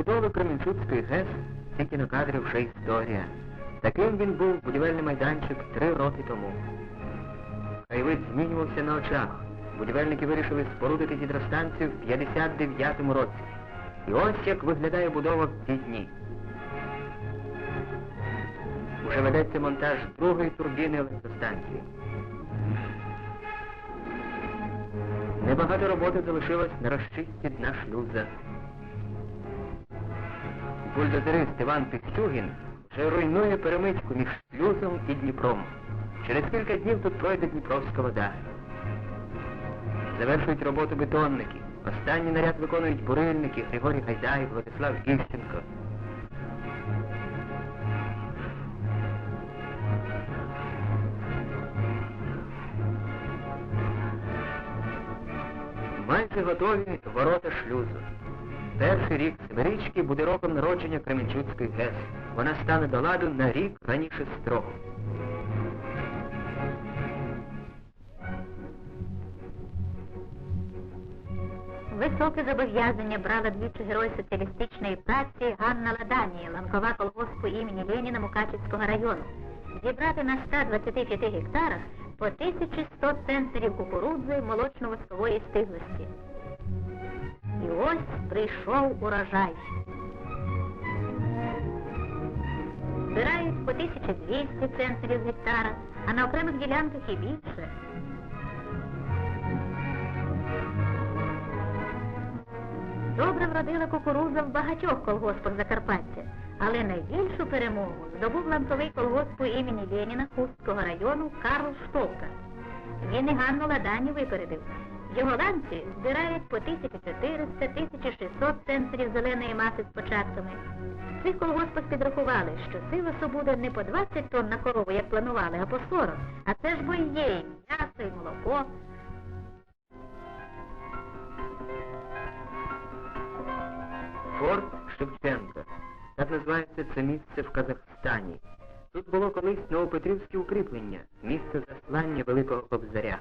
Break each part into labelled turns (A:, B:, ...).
A: Для будови Кременчуцької ГЕС ці кінокадри вже історія. Таким він був будівельний майданчик три роки тому. Хай змінювався на очах. Будівельники вирішили спорудити гідростанцію в 59-му році. І ось як виглядає будова в ці дні. Уже ведеться монтаж другої турбіни електростанції. Небагато роботи залишилось на розчистці дна шлюза. Бульдозерист Іван Пістюгін вже руйнує перемичку між шлюзом і Дніпром. Через кілька днів тут пройде Дніпровська вода. Завершують роботу бетонники. Останній наряд виконують бурильники Григорій Гайдай, Владислав Іщенко. Майже готові ворота шлюзу. Перший рік Северички буде роком народження Кременчуцької ГЕС. Вона стане до ладу на рік раніше строго.
B: Високе зобов'язання брала двічі герой соціалістичної праці Ганна Ладанія, ланкова колгоспу імені Леніна Мукачівського району. Зібрати на 125 гектарах по 1100 центнерів кукурудзи молочно-воскової стиглості. І ось прийшов урожай. Збирають по 1200 центнерів з гектара, а на окремих ділянках і більше. Добре вродила кукуруза в багатьох колгоспах Закарпаття, але найбільшу перемогу здобув ланковий колгосп по імені Леніна Хустського району Карл Штовка. Він і Ганну Ладані випередив. Його ланці збирають по 1400-1600 центрів зеленої маси з початками. В цих колгоспах підрахували, що сила буде не по 20 тонн на корову, як планували, а по 40. А це ж бо і є м'ясо, і молоко.
A: Форт Шевченка. Так називається це місце в Казахстані. Тут було колись Новопетрівське укріплення, місце заслання Великого Кобзаря.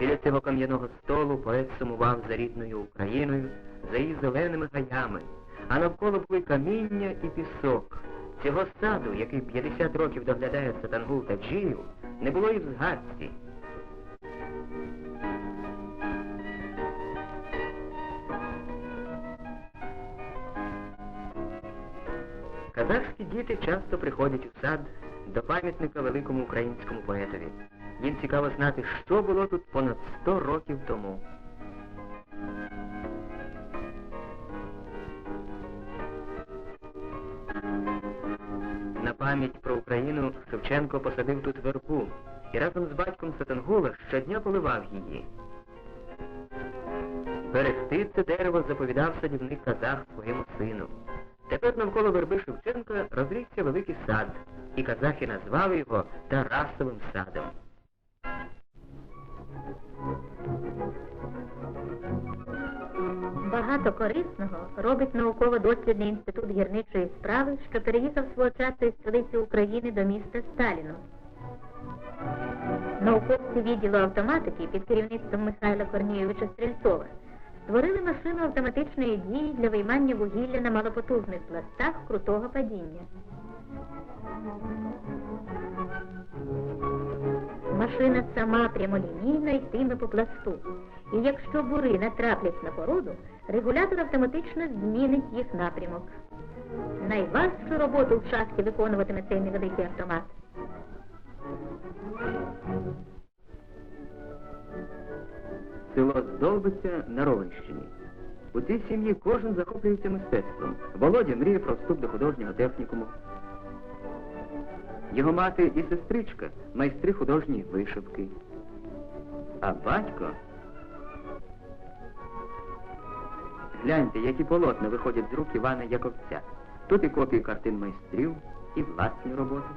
A: Біля цього кам'яного столу поет сумував за рідною Україною, за її зеленими гаями, а навколо були каміння і пісок. Цього саду, який 50 років доглядає Сатангул Таджіїв, не було і в згадці. Казахські діти часто приходять у сад до пам'ятника великому українському поетові. Їм цікаво знати, що було тут понад 100 років тому. На пам'ять про Україну Шевченко посадив тут вербу і разом з батьком Сатангула щодня поливав її. Берегти це дерево заповідав садівник казах своєму сину. Тепер навколо верби Шевченка розрісся великий сад, і казахи назвали його Тарасовим садом.
B: Багато корисного робить науково-дослідний інститут гірничої справи, що переїхав свого часу із столиці України до міста Сталіну. Науковці відділу автоматики під керівництвом Михайла Корнієвича Стрельцова створили машину автоматичної дії для виймання вугілля на малопотужних пластах крутого падіння. Машина сама прямолінійно йтиме по пласту. І якщо бури натраплять на породу, регулятор автоматично змінить їх напрямок. Найважчу роботу в шахті виконуватиме цей невеликий автомат.
A: Село Здолбиця на Ровенщині. У цій сім'ї кожен захоплюється мистецтвом. Володя мріє про вступ до художнього технікуму. Його мати і сестричка майстри художньої вишивки. А батько... Гляньте, які полотна виходять з рук Івана Яковця. Тут і копії картин майстрів, і власні роботи.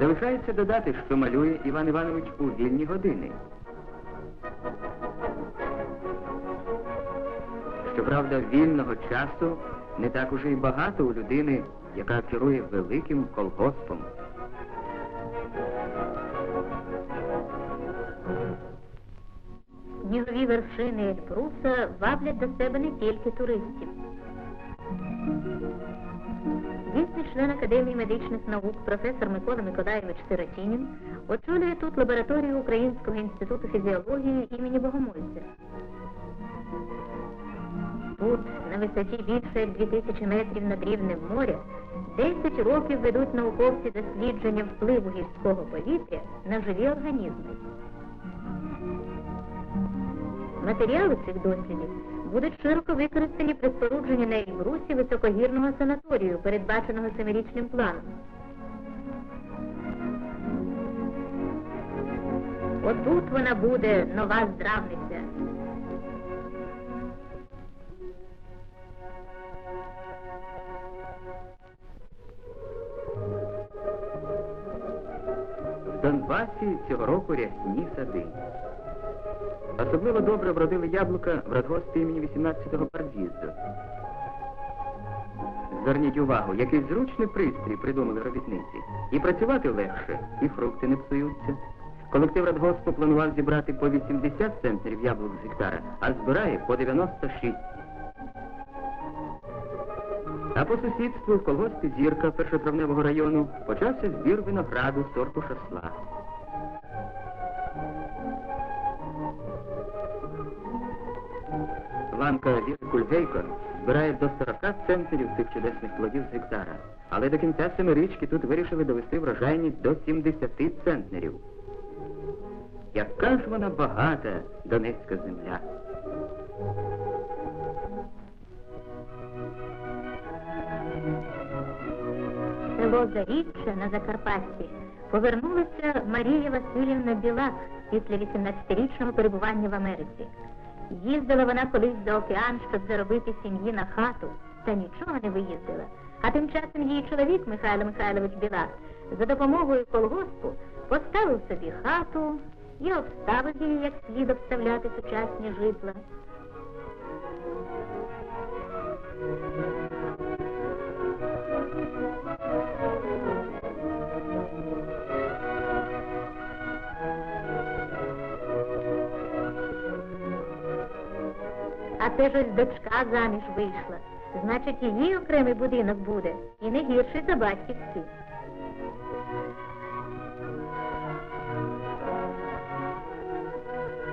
A: Залишається додати, що малює Іван Іванович у вільні години. Щоправда, вільного часу не так уже й багато у людини яка керує великим колгоспом.
B: Снігові вершини Ельбруса ваблять до себе не тільки туристів. Дійсний член Академії медичних наук професор Микола Миколаєвич Сиротінін очолює тут лабораторію Українського інституту фізіології імені Богомольця. Тут, на висоті більше як 2000 метрів над рівнем моря, 10 років ведуть науковці дослідження впливу гірського повітря на живі організми. Матеріали цих дослідів будуть широко використані при спорудженні на Ельбрусі високогірного санаторію, передбаченого семирічним планом. Отут вона буде нова здравниця.
A: Донбасі цього року рясні сади. Особливо добре вродили яблука в радгоспі імені 18-го партз'їзду. Зверніть увагу, який зручний пристрій придумали робітниці. І працювати легше, і фрукти не псуються. Колектив радгоспу планував зібрати по 80 центнерів яблук з гектара, а збирає по 96. А по сусідству в колгоспі Зірка першотравневого району почався збір винограду сорту шасла. Ланка Кульгейко збирає до 40 центнерів цих чудесних плодів з гектара. Але до кінця семирічки тут вирішили довести врожайність до 70 центнерів. Яка ж вона багата, Донецька земля.
B: Село Заріччя на Закарпатті повернулася Марія Васильівна Білак після 18-річного перебування в Америці. Їздила вона колись за океан, щоб заробити сім'ї на хату, та нічого не виїздила. А тим часом її чоловік Михайло Михайлович Білак за допомогою колгоспу поставив собі хату і обставив її, як слід обставляти сучасні житла. А теж ось дочка заміж вийшла. Значить, її окремий будинок буде і не гірший за батьківський.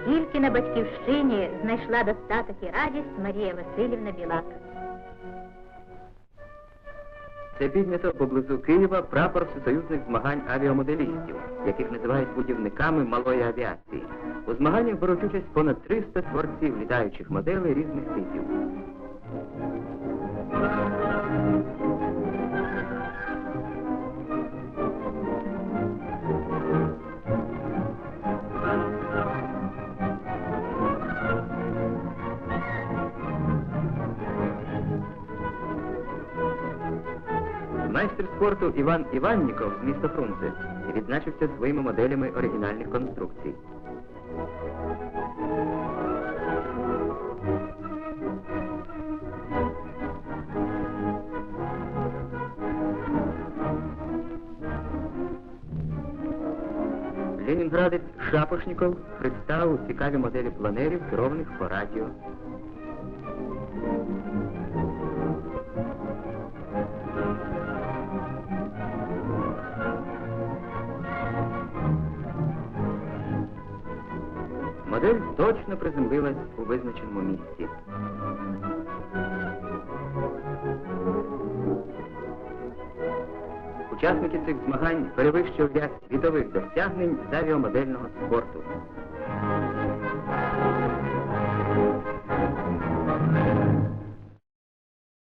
B: Тільки на батьківщині знайшла достаток і радість Марія Васильівна Білак.
A: Це піднято поблизу Києва прапор всесоюзних змагань авіамоделістів, яких називають будівниками малої авіації. У змаганнях беруть участь понад 300 творців літаючих моделей різних типів. Майстер спорту Іван Іванніков з міста Фрунзе відзначився своїми моделями оригінальних конструкцій. Ленінградець Шапошніков представив цікаві моделі планерів, керованих по радіо. Модель точно приземлилась у визначеному місці. Учасники цих змагань перевищили ряд світових досягнень з авіамодельного спорту.